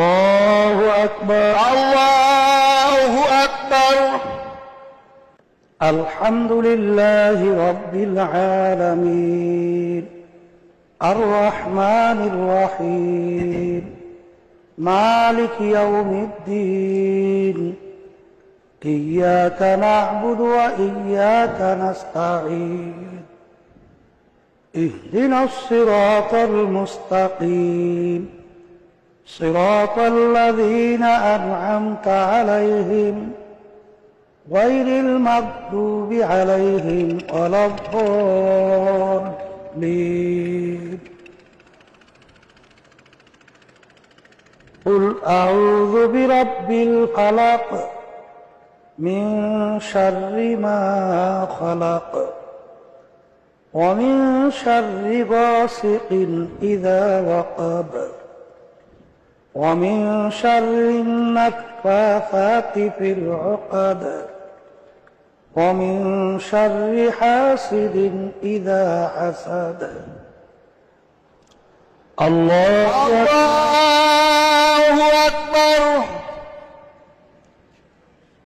الله أكبر. الله أكبر. الحمد لله رب العالمين. الرحمن الرحيم. مالك يوم الدين. إياك نعبد وإياك نستعين. اهدنا الصراط المستقيم. صراط الذين أنعمت عليهم غير المغضوب عليهم ولا الضالين. قل أعوذ برب الفلق من شر ما خلق ومن شر غاسق إذا وقب. ومن شر النفاثات في العقد ومن شر حاسد إذا حسد. الله أكبر.